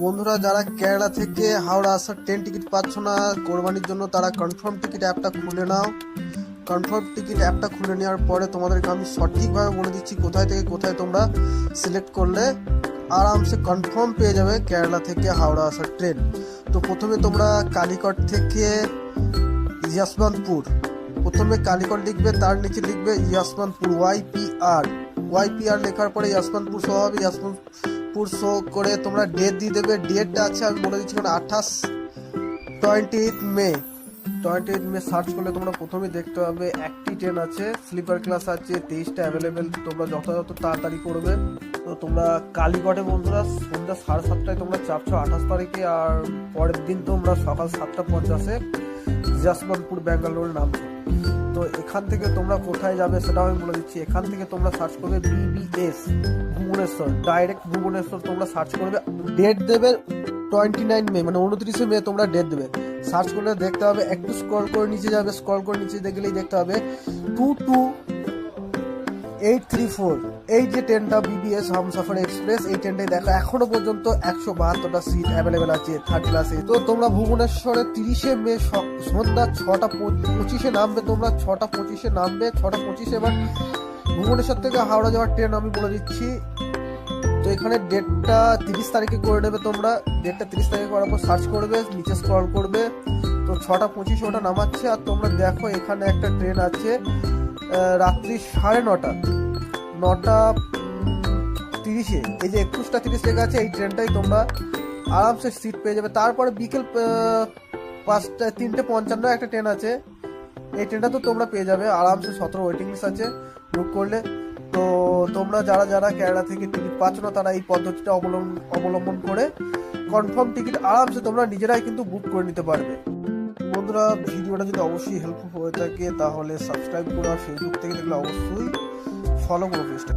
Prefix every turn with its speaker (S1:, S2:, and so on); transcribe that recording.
S1: বন্ধুরা, যারা কেরালা থেকে হাওড়া আসার ট্রেন টিকিট পাচ্ছ না, কোরবানির জন্য তারা কনফার্ম টিকিট অ্যাপটা খুলে নাও। কনফার্ম টিকিট অ্যাপটা খুলে নেওয়ার পরে তোমাদেরকে আমি সঠিকভাবে বলে দিচ্ছি কোথায় থেকে কোথায় তোমরা সিলেক্ট করলে আরামসে কনফার্ম পেয়ে যাবে কেরালা থেকে হাওড়া আসার ট্রেন তো প্রথমে তোমরা কালিকট থেকে ইয়াসমানপুর প্রথমে কালিকট লিখবে, তার নিচে লিখবে ইয়াসমানপুর ওয়াইপিআর ওয়াইপিআর লেখার পরে ইয়াসমানপুর শো হবে ইয়াসমানপুর শো করে তোমরা ডেট দিয়ে দেবে। ডেটটা আছে, আমি বলে দিচ্ছি আঠাশ twenty eight May twenty eight May search করলে তোমরা প্রথমেই দেখতে পাবে, একটি ট্রেন আছে স্লিপার ক্লাস আছে, তেইশটা অ্যাভেলেবেল তোমরা যথাযথ তাড়াতাড়ি করবে। তো তোমরা কালীঘাটে বন্ধুরা, সন্ধ্যা সাড়ে সাতটায় তোমরা চাপছো আঠাশ তারিখে, আর পরের দিন তোমরা সকাল সাতটা পঞ্চাশে জাসবন্তপুর ব্যাঙ্গালোর নামছো। এখান থেকে তোমরা কোথায় যাবে সেটাও আমি বলে দিচ্ছি। এখান থেকে তোমরা সার্চ করবে বিবিএস ভুবনেশ্বর। ডাইরেক্ট ভুবনেশ্বর তোমরা সার্চ করবে। ডেট দেবে টোয়েন্টি নাইন মে মানে উনত্রিশে মে তোমরা ডেট দেবে। সার্চ করলে দেখতে হবে একটু স্ক্রল করে নিচে যাবে স্ক্রল করে নিচে দেখলেই দেখতে হবে two two eight three four এই যে ট্রেনটা বিবিএস হামসাফার এক্সপ্রেস এই ট্রেনটাই দেখো, এখনও পর্যন্ত একশো বাহাত্তরটা সিট অ্যাভেলেবেল আছে থার্ড ক্লাসে তো তোমরা ভুবনেশ্বরে তিরিশে মে সন্ধ্যা ছটা পঁচিশে নামবে তোমরা, ছটা পঁচিশে নামবে, ছটা পঁচিশে এবার ভুবনেশ্বর থেকে হাওড়া যাওয়ার ট্রেন আমি বলে দিচ্ছি। তো এখানে ডেটটা তিরিশ তারিখে করে নেবে তোমরা ডেটটা তিরিশ তারিখে করার পর সার্চ করবে, নিচে স্ক্রল করবে। তো ছটা পঁচিশে ওটা নামাচ্ছে, আর তোমরা দেখো এখানে একটা ট্রেন আছে রাত্রি সাড়ে নটা নটা তিরিশে, এই যে একুশটা তিরিশ লেখা আছে, এই ট্রেনটাই তোমরা আরামসে সিট পেয়ে যাবে। তারপরে বিকেল পাঁচটা, তিনটে পঞ্চান্ন একটা ট্রেন আছে। এই ট্রেনটা তো তোমরা পেয়ে যাবে, আরামসে সতেরো ওয়েটিং লিস্ট আছে বুক করলে। তো তোমরা যারা যারা কেরালা থেকে টিকিট পাচ্ছ না, তারা এই পদ্ধতিটা অবলম্বন অবলম্বন করে কনফার্ম টিকিট আরামসে তোমরা নিজেরাই কিন্তু বুক করে নিতে পারবে। বন্ধুরা, ভিডিওটা যদি অবশ্যই হেল্পফুল হয়ে থাকে, তাহলে সাবস্ক্রাইব করো আর ফেসবুক থেকে দেখলে অবশ্যই ফলো করো পেজটা